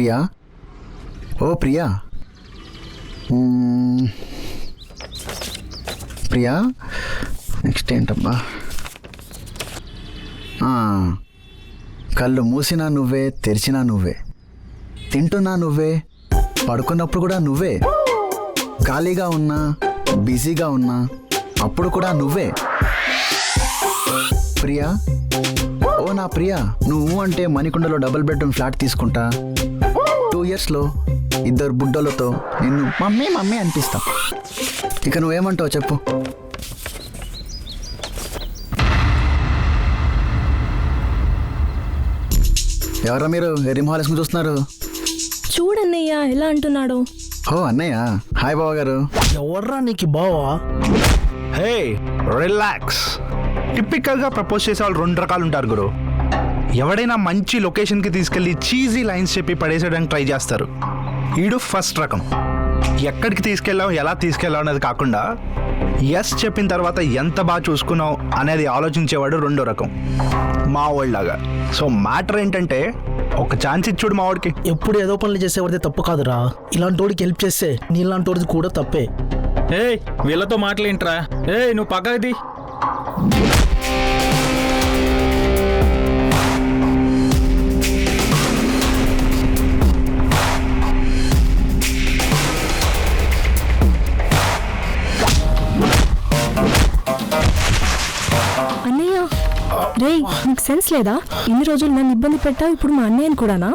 ప్రియా? ఓ ప్రియా. ప్రియా? నెక్స్ట్ ఏంటబ్బా? కళ్ళు మూసినా నువ్వే తెరిచినా నువ్వే. తింటున్నా నువ్వే పడుకున్నప్పుడు కూడా నువ్వే. ఖాళీగా ఉన్నా బిజీగా ఉన్నా అప్పుడు కూడా నువ్వే. ప్రియా? ఓ నా ప్రియా నువ్వు అంటే మణికొండలో డబుల్ బెడ్రూమ్ ఫ్లాట్ తీసుకుంటా. టూ ఇయర్స్లో ఇద్దరు బుడ్డలతో నిన్ను మమ్మీ మమ్మీ అనిపిస్తా. ఇక నువ్వేమంటావు చెప్పు. ఎవరా మీరు? ఎరిమహాల్ వేసుకుని చూస్తున్నారు? చూడన్నయ్య ఎలా అంటున్నాడు? ఓ అన్నయ్య. హాయ్ బావ గారు. ఎవర్రా నీకు బావా? హే రిలాక్స్. టిపికల్గా ప్రపోజ్ చేసే వాళ్ళు రెండు రకాలు ఉంటారు గురు. ఎవడైనా మంచి లొకేషన్కి తీసుకెళ్ళి చీజీ లైన్స్ చెప్పి పడేసేయడానికి ట్రై చేస్తారు. ఈడు ఫస్ట్ రకం. ఎక్కడికి తీసుకెళ్ళాం ఎలా తీసుకెళ్ళాం అనేది కాకుండా ఎస్ చెప్పిన తర్వాత ఎంత బాగా చూసుకున్నావు అనేది ఆలోచించేవాడు రెండో రకం. మా వాళ్ళలాగా. సో మ్యాటర్ ఏంటంటే ఒక ఛాన్స్ ఇచ్చుడు మా వాడికి. ఎప్పుడు ఏదో పనులు చేసేవాడితే తప్పు కాదురా. ఇలాంటి వాడికి హెల్ప్ చేస్తే నీలాంటి వాడిది కూడా తప్పే. ఏయ్ వీళ్ళతో మాటలేంట్రా ఏయ్ నువ్వు పక్కది రేయ్ నీకు సెన్స్ లేదా? ఇన్ని రోజులు నన్ను ఇబ్బంది పెట్టావు ఇప్పుడు మా అన్నయ్యని కూడానా?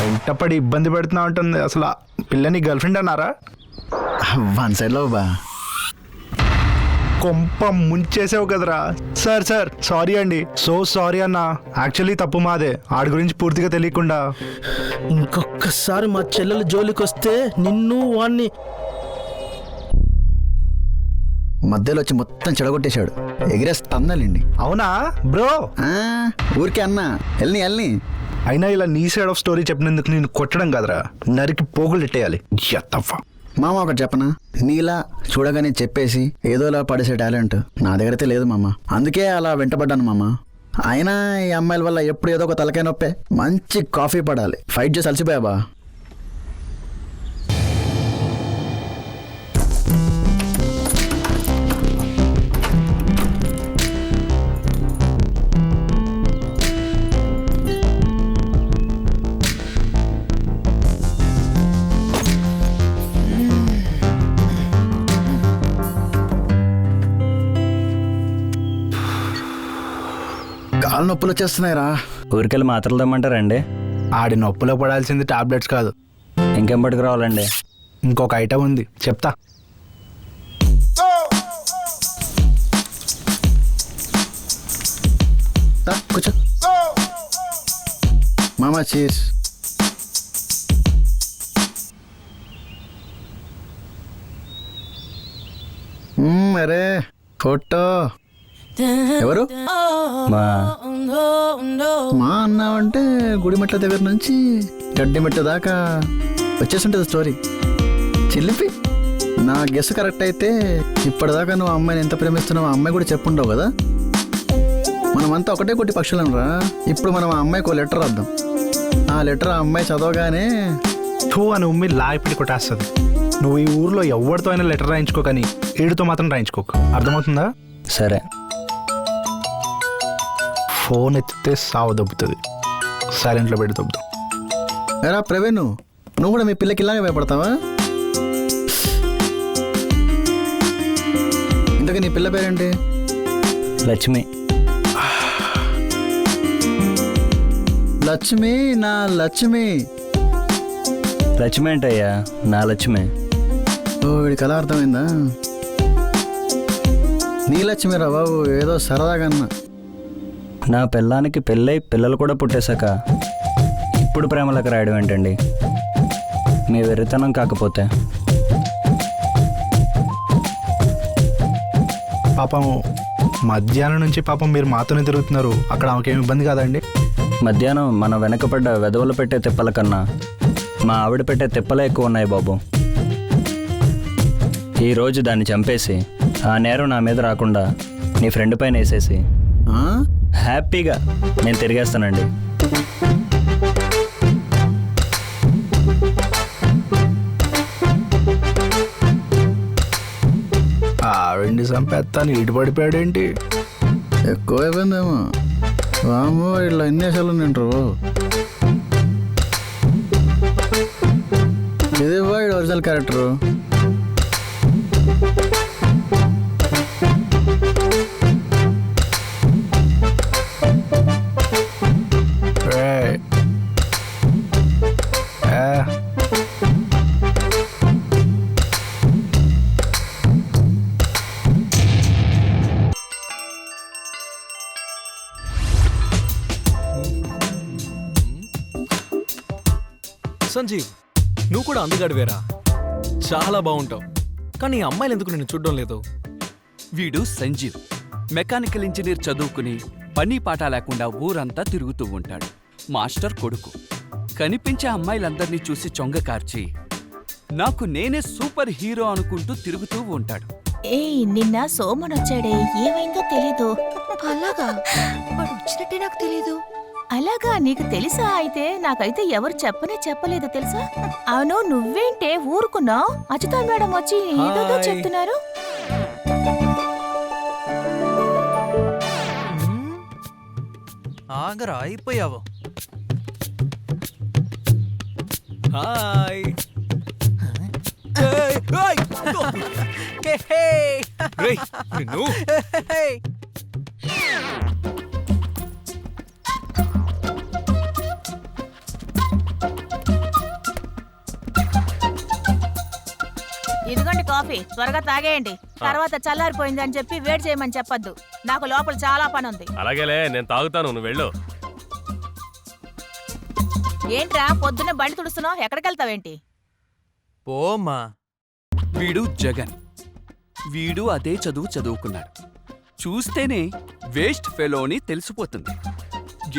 వెంటపడి ఇబ్బంది పెడుతున్నా ఉంటుంది అసలు ఆ పిల్లని గర్ల్ ఫ్రెండ్ అన్నారా వన్ సైడ్లో బా. కొంప ముంచేసావు కదరా. సార్ సార్ సారీ అండి. సో సారీ అన్న. యాక్చువల్లీ తప్పు మాదే. ఆడి గురించి పూర్తిగా తెలియకుండా. ఇంకొకసారి మా చెల్లెలు జోలికి వస్తే నిన్ను వాణ్ణి మధ్యలో వచ్చి మొత్తం చెడగొట్టేశాడు. ఎగిరేస్తన్నాలండి అవునా? బ్రో! ఊరికే అన్నా. వెళ్ళని వెళ్ళని అయినా ఇలా నీ సైడ్ ఆఫ్ స్టోరీ చెప్పినందుకు నేను కొట్టడం కదరా. నరికి పోగులు ఎత్తవ్వ మామ ఒకటి చెప్పనా? నీలా చూడగానే చెప్పేసి ఏదోలా పడేసే టాలెంట్ నా దగ్గర అయితే లేదు మామ. అందుకే అలా వెంటబడ్డాను మామ. అయినా ఈ అమ్మాయిల వల్ల ఎప్పుడు ఏదో ఒక తలకాయ నొప్పే. మంచి కాఫీ పడాలి. ఫైట్ చేసి అలసిపోయా కాలు నొప్పులు వచ్చేస్తున్నాయిరా. ఊరికెళ్ళి మాత్రలు తెమ్మంటారండి ఆడి నొప్పులో పడాల్సింది టాబ్లెట్స్ కాదు. ఇంకేం పట్టుకురావాలండి ఇంకొక ఐటమ్ ఉంది చెప్తా. కూర్చో. మామ చీజ్ మ్మ్, అరే ఫోటో. ఎవరు? మా మా అన్నావంటే గుడిమెట్ల దగ్గర నుంచి గడ్డి మెట్ల దాకా వచ్చేస్తుంటుంది స్టోరీ చిల్లిపి నా గెస్ కరెక్ట్ అయితే ఇప్పటిదాకా నువ్వు అమ్మాయిని ఎంత ప్రేమిస్తున్నావు ఆ అమ్మాయి కూడా చెప్పుండవు కదా? మనమంతా ఒకటే కొట్టి పక్షులం రా. ఇప్పుడు మనం ఆ అమ్మాయికి ఒక లెటర్ రాద్దాం. ఆ లెటర్ ఆ అమ్మాయి చదవగానే టూ అని ఉమ్మి లాగిపిడి కొట్టేస్తుంది. నువ్వు ఈ ఊర్లో ఎవరితో అయినా లెటర్ రాయించుకో కానీ ఏడుతో మాత్రం రాయించుకోకు. అర్థమవుతుందా? సరే. ఫోన్ ఎత్తితే సావు దొబ్బుతుంది. సైలెంట్లో పెట్టి దొబ్బుతాం. ఎరా ప్రవీణ్ నువ్వు కూడా మీ పిల్లకి ఇలాగే భయపడతావా? ఇంతకీ నీ పిల్ల పేరేంటి? లక్ష్మి. లక్ష్మి నా లక్ష్మి. లక్ష్మి ఏంటయ్యా నా లక్ష్మి. ఓ వీడికి అలా అర్థమైందా? నీ లక్ష్మి రా బాబు ఏదో సరదాగా అన్నా. నా పిల్లానికి పెళ్ళై పిల్లలు కూడా పుట్టేశాక ఇప్పుడు ప్రేమలకు రాయడం ఏంటండి? మీ వెర్రితనం కాకపోతే. పాపం మధ్యాహ్నం నుంచి పాపం మీరు మాతోనే తిరుగుతున్నారు. అక్కడ ఆమెకేం ఇబ్బంది కాదండి? మధ్యాహ్నం మన వెనకపడ్డ వెదవలు పెట్టే తిప్పల కన్నా మా ఆవిడ పెట్టే తిప్పలే ఎక్కువ ఉన్నాయి బాబు ఈరోజు దాన్ని చంపేసి ఆ నేరం నా మీద రాకుండా నీ ఫ్రెండ్ పైన వేసేసి. ఆ? హ్యాపీగా నేను తిరిగేస్తానండి. ఆవిడ్ని సంపేస్తాను ఇటు పడిపోయాడేంటి ఎక్కువ అయిపోయిందేమో. రాము వీళ్ళు అన్ని అసలు నింటారు ఇది వాడు ఒరిజినల్ క్యారెక్టరు. సంజీవ్ నువ్వు కూడా అందగాడివేరా చాలా బాగుంటావు. కానీ ఈ అమ్మాయిలు ఎందుకు నిన్ను చూడడం లేదు? వీడు సంజీవ్. మెకానికల్ ఇంజనీర్ చదువుకుని పని పాట లేకుండా ఊరంతా తిరుగుతూ ఉంటాడు. మాస్టర్ కొడుకు. కనిపించే అమ్మాయిలందర్నీ చూసి చొంగ కార్చి నాకు నేనే సూపర్ హీరో అనుకుంటూ తిరుగుతూ ఉంటాడు. ఏయ్ నిన్న సోమన్ వచ్చాడే. ఏమైందో తెలీదు. అలాగా? వాడు వచ్చినట్టే నాకు తెలీదు. అలాగా నీకు తెలుసా అయితే? నాకైతే ఎవరు చెప్పనే చెప్పలేదు తెలుసా? అవును నువ్వేంటే ఊరుకున్నావు? అచ్యుతా మేడం వచ్చి ఏదేదో. చెప్తున్నారు. ఆగరా అయిపోయావు. హాయ్! రేయ్, నిన్ను. కాఫీ త్వరగా తాగేయండి. తర్వాత చల్లారిపోయింది అని చెప్పి వేడి చేయమని చెప్పొద్దు. నాకు లోపల చాలా పని ఉంది. అలాగేలే నేను తాగుతాను నువ్వు వెళ్ళు. ఏంట్రా పొద్దున్న బండి తుడుస్తున్నావు? ఎక్కడికి వెళ్తావేంటి పోమ్మా. వీడు జగన్. వీడు అదే చదువు చదువుకున్నాడు. చూస్తేనే వేస్ట్ ఫెలోని తెలిసిపోతుంది.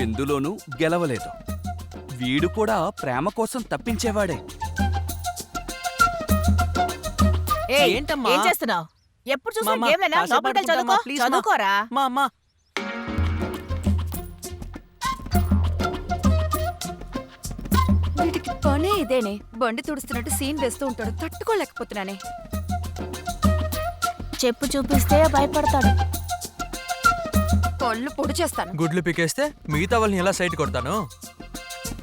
ఎందులోనూ గెలవలేదు. వీడు కూడా ప్రేమ కోసం తప్పించేవాడే. ఏంటమ్మా? ఏం చేస్తున్నావు? ఎప్పుడు చూసినా గేమ్లేనా? లోపలికి? చదువుకో. చదువుకోరా. మా అమ్మ వీటికి పనే ఇదేనే. బండి తుడుస్తున్నట్టు సీన్ వేస్తూ ఉంటాడు. తట్టుకోలేకపోతున్నానే. చెప్పు చూపిస్తే భయపడతాడు. కళ్ళు పొడి చేస్తాను. గుడ్లు పీకేస్తే మిగతా వాళ్ళని ఎలా సైట్ కొడతాను?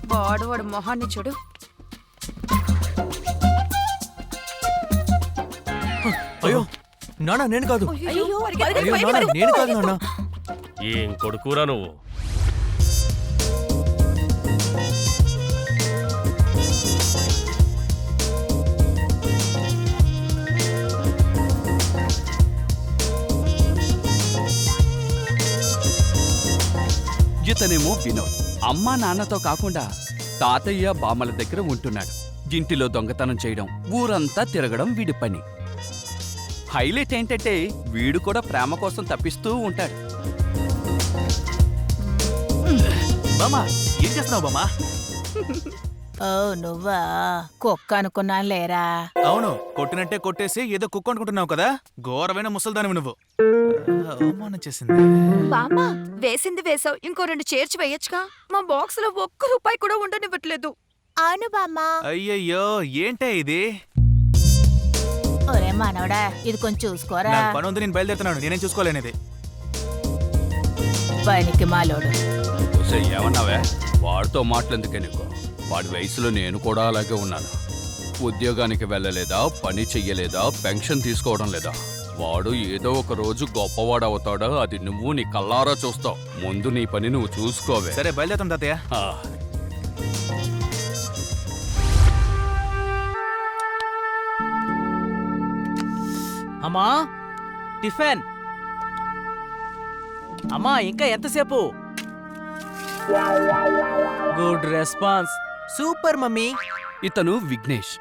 వాడు వాడు మొహాన్ని చూడు. అయ్యో నానా నేను కాదు. అయ్యో, నాన్న నేను కాదు నాన్న ఏం కొడుకురా నువ్వు? ఇతనేమో వినోద్. అమ్మా నాన్నతో కాకుండా తాతయ్య బామ్మల దగ్గర ఉంటున్నాడు. ఇంటిలో దొంగతనం చేయడం ఊరంతా తిరగడం వీడి పని. హైలైట్ ఏంటంటే వీడు కూడా ప్రేమ కోసం తప్పిస్తూ ఉంటాడు. బామా ఏం చేస్తున్నావు బామా? ఓ నువ్వా? కుక్క అనుకున్నాను లేరా? అవును కొట్టినట్టే కొట్టేసి ఏదో కుక్క అనుకుంటున్నావు కదా? ఘోరమైన ముసల్దానివి నువ్వు. ఆ, అవమానం చేసింది. బామ్మ వేసింది వేసావు. ఇంకో రెండు చేర్చి వేయొచ్చుగా. మా బాక్స్లో ఒక్క రూపాయి కూడా ఉండనివ్వట్లేదు. అవును బామ్మ అయ్యయ్యో ఏంటే ఇది? ఒరే మనవడా ఇది కొంచెం చూసుకోరా? నాకు పని ఉంది నేను బయలుదేరుతున్నాను. నేనేం చూసుకోలేనిది. పనికి మాలోడు ఒసేయ్, ఏమన్నావే? వాడితో మాటలెందుకే నీకు? వాడి వయసులో నేను కూడా అలాగే ఉన్నాను. ఉద్యోగానికి వెళ్ళలేదా? పని చెయ్యలేదా? పెన్షన్ తీసుకోవడం లేదా? వాడు ఏదో ఒక రోజు గొప్పవాడు అవుతాడో? అది నువ్వు నీ కల్లారా చూస్తావు. ముందు నీ పని నువ్వు చూసుకోవే. సరే బయలుదేరుతాం తాతయ్య. ఆ, అమ్మా టిఫిన్. అమ్మా ఇంకా ఎంతసేపు? Good response. Super mummy. ఇతను విఘ్నేష్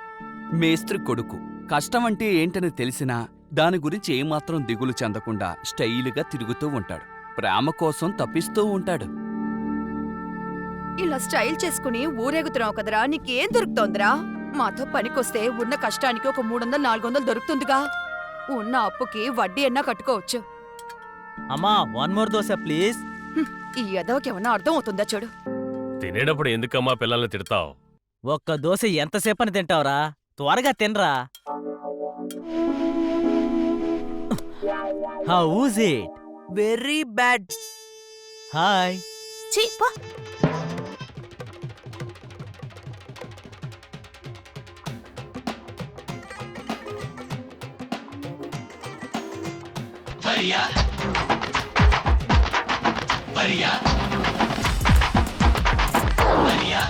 మేస్త్రి కొడుకు. కష్టం అంటే ఏంటని తెలిసినా దాని గురించి ఏమాత్రం దిగులు చెందకుండా స్టైలుగా తిరుగుతూ ఉంటాడు. ప్రేమ కోసం తప్పిస్తూ ఉంటాడు. ఇలా స్టైల్ చేసుకుని ఊరేగుతున్నావు కదరా నీకేం దొరుకుతోందిరా? మాతో పనికొస్తే ఉన్న కష్టానికి ఒక మూడు వందలు నాలుగు వందలు దొరుకుతుందిగా. ఉన్న అప్పుకి వడ్డీ అన్నా కట్టుకోవచ్చు. అమ్మా వన్ మోర్ దోశ ప్లీజ్ ఈ ఎదవకి ఏమన్నా అర్థం అవుతుందా చూడు. తినేటప్పుడు ఎందుకమ్మా పిల్లల్ని తిడతావు? ఒక్క దోశ ఎంతసేపని తింటావురా? త్వరగా తినరా. How's it very bad hi చీ பரியா பரியா பரியா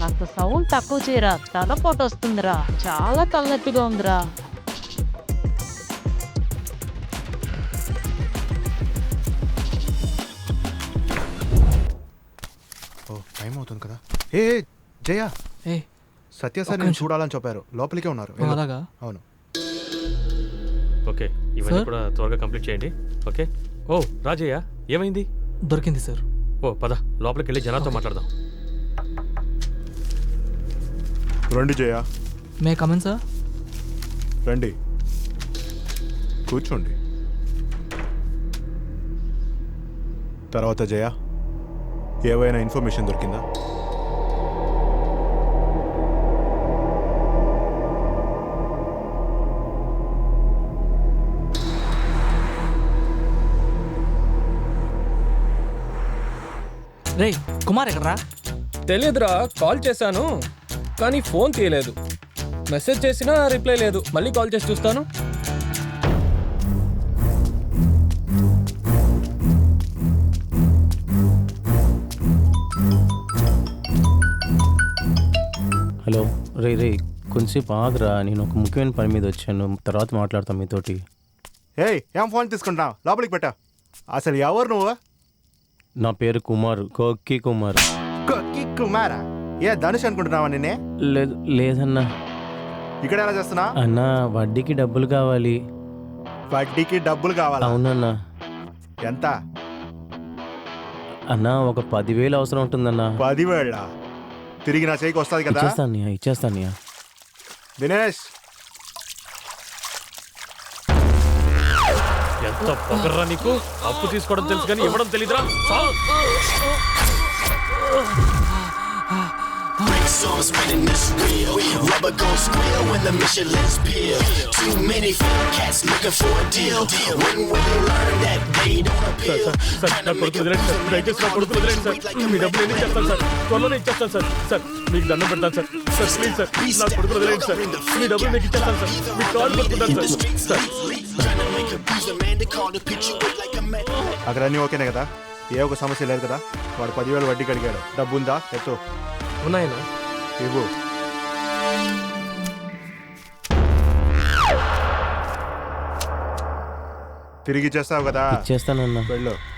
నాకు సౌండ్ తక్కువ చేయరా? తలపోటు వస్తుందిరా. చాలా తలనొప్పిగా ఉందిరా. ఓ టైం అవుతుంది కదా. ఏ జయ. ఏ సత్య సార్ నేను. చూడాలని చెప్పారు. లోపలికే ఉన్నారు. అలాగా? అవును. ఓకే ఇవన్నీ? కూడా త్వరగా కంప్లీట్ చేయండి. ఓకే. ఓ రాజయ్య ఏమైంది? దొరికింది సార్. ఓ పద లోపలికి వెళ్ళి జనాతో మాట్లాడదాం. రండి జయ. మే కమన్ సార్. రండి. కూర్చోండి. తర్వాత జయ ఏవైనా ఇన్ఫర్మేషన్ దొరికిందా? రే కుమార్ ఎక్కడ్రా? తెలియదురా కాల్ చేశాను. కానీ ఫోన్ తీయలేదు. మెసేజ్ చేసినా రిప్లై లేదు. మళ్ళీ కాల్ చేసి చూస్తాను. హలో. రే రే కొంచెంసేపు ఆగరా. నేను ఒక ముఖ్యమైన పని మీద వచ్చాను. తర్వాత మాట్లాడతాను మీతోటి. ఏయ్ ఏం ఫోన్ తీసుకుంటున్నావు? లోపలికి పెట్టా. అసలు ఎవరు నువ్వు? నా పేరు కుమార్. కోకి కుమార్. కొక్కి కుమారా? ఏ ధనుష్ అనుకుంటున్నావా నిన్నే? లేదు లేదన్నా. ఇక్కడ ఎలా చేస్తున్నా? అన్నా వడ్డీకి డబ్బులు కావాలి. వడ్డీకి డబ్బులు కావాలా? అవునన్నా. ఎంత? అన్నా ఒక పదివేలు అవసరం ఉంటుందన్నా. పదివేళ్ళ తిరిగి నా చేయికి వస్తుంది కదా? ఇచ్చేస్తాను ఇచ్చేస్తాను దినేష్! ఎంత పొగర్రా నీకు? అప్పు తీసుకోవడం తెలుసు కానీ ఇవ్వడం తెలీదురా. Brakes on spinning this wheel. Rubber gon' squeal when the Michelin's peel. Too many fake cats looking for a deal. When will they learn that they don't appeal? Sir నా కొడుకు వదిలేండి సార్ దయచేసి నా కొడుకు వదిలేండి సార్ మీ డబ్బులు ఎన్ని ఇచ్చేస్తాను సార్ త్వరలోనే ఇచ్చేస్తాను సార్ సార్ మీకు దండం పెడతాను సార్ సార్ ప్లీజ్ సార్ నా కొడుకు వదిలేండి సార్ మీ డబ్బులు మీకు ఇచ్చేస్తాను సార్ మీకు కాల్ పడుతున్నాను సార్. అక్కడ అన్నీ ఓకేనే కదా ఏ ఒక సమస్య లేదు కదా వాడు పదివేలు వడ్డీకి అడిగాడు డబ్బు ఉందా ఎత్తు ఉన్నాయనా ఇవ్వు. తిరిగి చేస్తావు కదా? ఇచ్చేస్తానన్నా. వెళ్ళు.